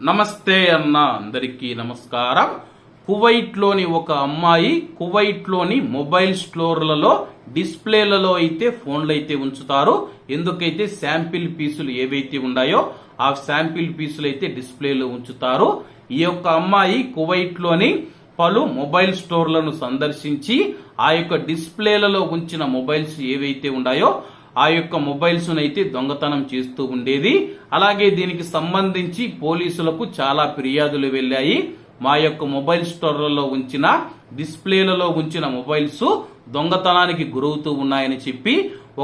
నమస్తే అన్న అందరికీ నమస్కారం. కువైట్లోని ఒక అమ్మాయి కువైట్లోని మొబైల్ స్టోర్లలో డిస్ప్లేలలో అయితే ఫోన్లు అయితే ఉంచుతారు. ఎందుకైతే శాంపిల్ పీసులు ఏవైతే ఉన్నాయో ఆ శాంపిల్ పీసులు అయితే డిస్ప్లేలో ఉంచుతారు. ఈ యొక్క అమ్మాయి కువైట్లోని పలు మొబైల్ స్టోర్లను సందర్శించి ఆ యొక్క డిస్ప్లేలలో ఉంచిన మొబైల్స్ ఏవైతే ఉన్నాయో ఆ యొక్క మొబైల్స్ అయితే దొంగతనం చేస్తూ ఉండేది. అలాగే దీనికి సంబంధించి పోలీసులకు చాలా ఫిర్యాదులు వెళ్ళాయి. మా యొక్క మొబైల్ స్టోర్లలో ఉంచిన డిస్ప్లేలలో ఉంచిన మొబైల్స్ దొంగతనానికి గురవుతూ ఉన్నాయని చెప్పి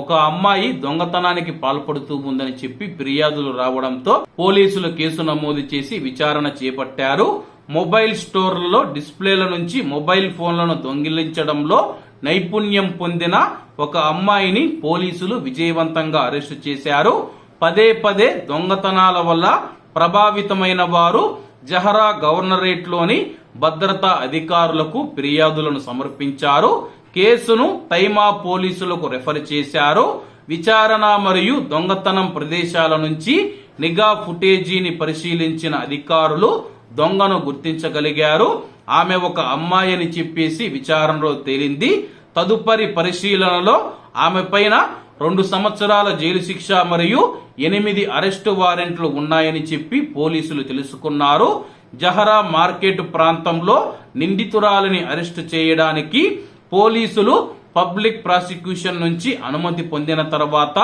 ఒక అమ్మాయి దొంగతనానికి పాల్పడుతూ ఉందని చెప్పి ఫిర్యాదులు రావడంతో పోలీసులు కేసు నమోదు చేసి విచారణ చేపట్టారు. మొబైల్ స్టోర్లలో డిస్ప్లేల నుంచి మొబైల్ ఫోన్లను దొంగిలించడంలో నైపుణ్యం పొందిన ఒక అమ్మాయిని పోలీసులు విజయవంతంగా అరెస్టు చేశారు. పదే పదే దొంగతనాల వల్ల ప్రభావితమైన వారు జహరా గవర్నరేట్లోని భద్రతా అధికారులకు ఫిర్యాదులను సమర్పించారు. కేసును తైమా పోలీసులకు రెఫర్ చేశారు. విచారణ మరియు దొంగతనం ప్రదేశాల నుంచి నిఘా ఫుటేజీని పరిశీలించిన అధికారులు దొంగను గుర్తించగలిగారు. ఆమె ఒక అమ్మాయి అని చెప్పేసి విచారణలో తేలింది. తదుపరి పరిశీలనలో ఆమె పైన రెండు సంవత్సరాల జైలు శిక్ష మరియు ఎనిమిది అరెస్టు వారెంట్లు ఉన్నాయని చెప్పి పోలీసులు తెలుసుకున్నారు. జహరా మార్కెట్ ప్రాంతంలో నిందితురాలిని అరెస్టు చేయడానికి పోలీసులు పబ్లిక్ ప్రాసిక్యూషన్ నుంచి అనుమతి పొందిన తర్వాత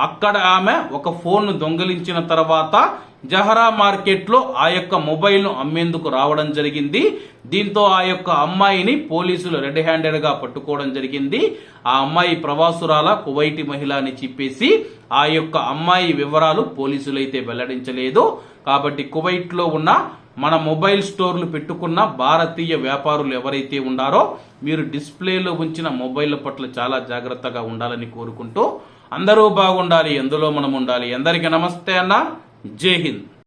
అక్కడ ఆమె ఒక ఫోన్ దొంగిలించిన తర్వాత జహరా మార్కెట్లో ఆ యొక్క మొబైల్ను అమ్మేందుకు రావడం జరిగింది. దీంతో ఆ యొక్క అమ్మాయిని పోలీసులు రెడ్ హ్యాండెడ్గా పట్టుకోవడం జరిగింది. ఆ అమ్మాయి ప్రవాసురాల కువైటి మహిళ అని చెప్పేసి ఆ యొక్క అమ్మాయి వివరాలు పోలీసులు అయితే వెల్లడించలేదు. కాబట్టి కువైట్లో ఉన్న మన మొబైల్ స్టోర్లు పెట్టుకున్న భారతీయ వ్యాపారులు ఎవరైతే ఉన్నారో మీరు డిస్ప్లేలో ఉంచిన మొబైల్ పట్ల చాలా జాగ్రత్తగా ఉండాలని కోరుకుంటూ అందరూ బాగుండాలి ఎందులో మనం ఉండాలి. అందరికీ నమస్తే అన్న. जय हिंद।